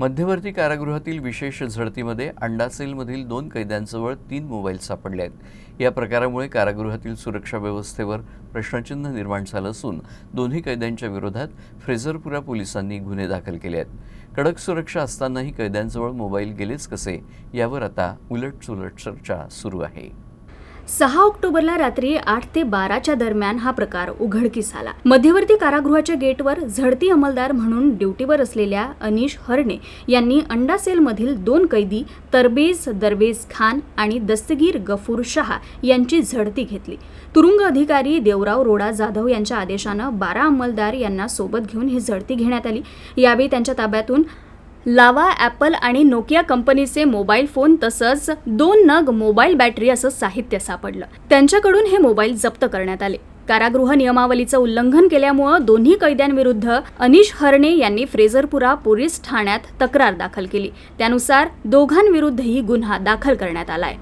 मध्यवर्ती कारागृहातील विशेष झडतीमध्ये अंडा सेलमधील दोन कैद्यांजवळ तीन मोबाईल सापडले आहेत. या प्रकारामुळे कारागृहातील सुरक्षा व्यवस्थेवर प्रश्नचिन्ह निर्माण झालं असून दोन्ही कैद्यांच्या विरोधात फ्रेझरपुरा पोलिसांनी गुन्हे दाखल केले आहेत. कडक सुरक्षा असतानाही कैद्यांजवळ मोबाईल गेलेच कसे? यावर आता उलटसुलट चर्चा सुरू आहे. सहा ऑक्टोबरला रात्री आठ ते बाराच्या दरम्यान हा प्रकार उघडकीस आला. मध्यवर्ती कारागृहाच्या गेटवर झडती अंमलदार म्हणून ड्युटीवर असलेल्या अनिश हरणे यांनी अंडा सेलमधील दोन कैदी तरबेज दरबेज खान आणि दस्तगीर गफूर शहा यांची झडती घेतली. तुरुंग अधिकारी देवराव रोडा जाधव यांच्या आदेशानं बारा अंमलदार यांना सोबत घेऊन ही झडती घेण्यात आली. यावेळी त्यांच्या ताब्यातून लावा ॲपल आणि नोकिया कंपनीचे मोबाईल फोन तसंच दोन नग मोबाईल बॅटरी असं साहित्य सापडलं. त्यांच्याकडून हे मोबाईल जप्त करण्यात आले. कारागृह नियमावलीचं उल्लंघन केल्यामुळं दोन्ही कैद्यांविरुद्ध अनिश हरणे यांनी फ्रेझरपुरा पोलीस ठाण्यात तक्रार दाखल केली. त्यानुसार दोघांविरुद्धही गुन्हा दाखल करण्यात आलाय.